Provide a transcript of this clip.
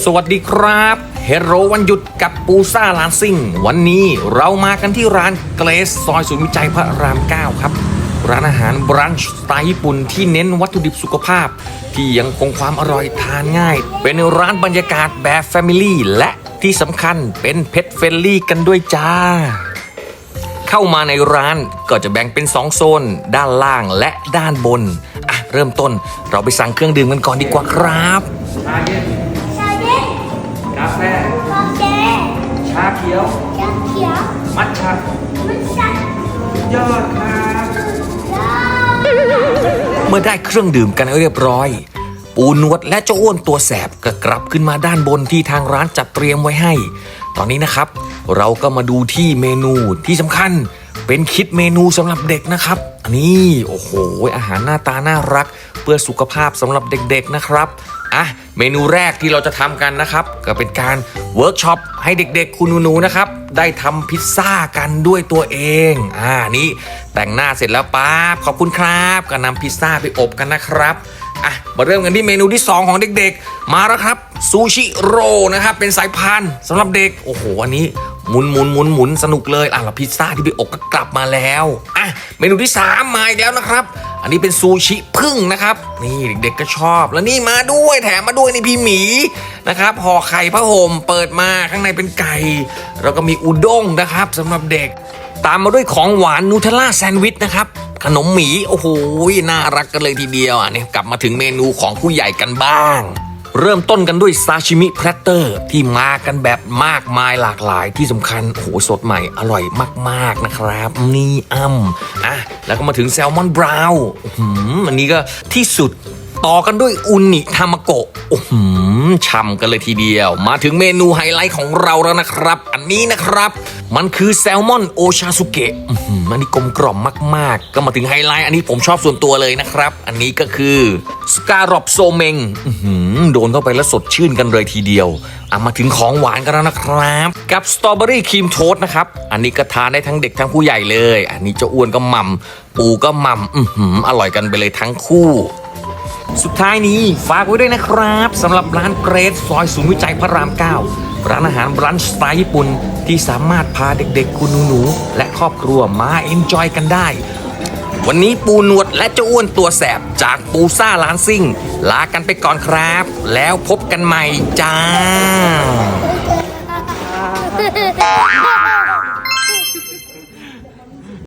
สวัสดีครับเฮโรวันหยุดกับปูซ่าลานซิ่ง วันนี้เรามากันที่ร้านเกรสซอยศูนย์วิจัยพระราม 9 ครับ ร้านอาหารบรันช์สไตล์ญี่ปุ่นที่เน้นวัตถุดิบสุขภาพ ที่ยังคงความอร่อยทานง่าย เป็นร้านบรรยากาศแบบแฟมิลี่และที่สำคัญเป็นเพ t เฟรนลี่กันด้วยจ้า เข้ามาในร้านก็จะแบ่งเป็น 2 โซน ด้านล่างและด้านบนอะเริ่มต้นเราไปสั่งเครื่องดื่มกันก่อนดีกว่าครับาแฟกาแฟชาเขียว ชาเขียว มัทฉะมันชัดยอดครับยาเมื่อได้เครื่องดื่มกันเรียบร้อย ปูนวดและเจ้าอ้วนตัวแสบก็กลับขึ้นมาด้านบนที่ทางร้านจัดเตรียมไว้ให้ ตอนนี้นะครับ เราก็มาดูที่เมนูที่สำคัญเป็นคิดเมนูสำหรับเด็กนะครับ อันนี้โอ้โหอาหารหน้าตาน่ารัก เพื่อสุขภาพสำหรับเด็กๆนะครับอะ เมนูแรกที่เราจะทำกันนะครับ ก็เป็นการเวิร์กช็อปให้เด็กๆ คุณหนูๆนะครับ ได้ทำพิซซ่ากันด้วยตัวเอง อ่านี่แต่งหน้าเสร็จแล้วป๊าบขอบคุณครับก็นำพิซซ่าไปอบกันนะครับอะมาเริ่มกันที่เมนูที่ 2 ของเด็กๆ มาแล้วครับซูชิโรนะครับเป็นสายพานสำหรับเด็กโอ้โหอันนี้หมุนหมุนหมุนหมุนสนุกเลยอะแล้วพิซซ่าที่ไปอบก็กลับมาแล้วอะเมนูที่ 3 มาอีกแล้วนะครับ อันนี้เป็นซูชิพึ่งนะครับ นี่เด็กๆก็ชอบ แล้วนี่มาด้วยแถมมาด้วยนี่พี่หมีนะครับห่อไข่ผ้าห่มเปิดมาข้างในเป็นไก่ แล้วก็มีอุด้งนะครับสำหรับเด็ก ตามมาด้วยของหวานนูเทลล่าแซนด์วิชนะครับขนมหมีโอ้โหน่ารักกันเลยทีเดียวอะเนี่ยกลับมาถึงเมนูของผู้ใหญ่กันบ้าง เริ่มต้นกันด้วยซาชิมิแพลตเตอร์ที่มากันแบบมากมายหลากหลายที่สำคัญโหสดใหม่อร่อยมากๆนะครับ นี่อ้ำอะแล้วก็มาถึงแซลมอนบราวน์อันนี้ก็ที่สุด ต่อกันด้วยอุนิทามาโกะโอ้โหช่ำกันเลยทีเดียว มาถึงเมนูไฮไลท์ของเราแล้วนะครับ อันนี้นะครับ มันคือแซลมอนโอชาสุเกะอื้อหืออันนี้กลมกล่อมมาก ๆ ก็มาถึงไฮไลท์อันนี้ผมชอบส่วนตัวเลยนะครับ อันนี้ก็คือสการอบโซเมงอื้อหือโดนเข้าไปแล้วสดชื่นกันเลยทีเดียวอะมาถึงของหวานกันแล้วนะครับ กับสตรอเบอรี่ครีมโทสต์นะครับ อันนี้ก็ทานได้ทั้งเด็กทั้งผู้ใหญ่เลย อันนี้เจ้าอ้วนก็ม่ำปูก็ม่ำอื้อหืออร่อยกันไปเลยทั้งคู่ สุดท้ายนี้ฝากไว้ด้วยนะครับสำหรับร้านเกรดซอยศูนย์วิจัยพระราม 9 ร้านอาหารร้านสไตล์ญี่ปุ่น ที่สามารถพาเด็กๆ คุณหนูๆ และครอบครัวมาเอนจอยกันได้ วันนี้ปูหนวดและเจ้าอ้วนตัวแสบจากปูซ่าล้านซิ่ง ลากันไปก่อนครับ แล้วพบกันใหม่จ้า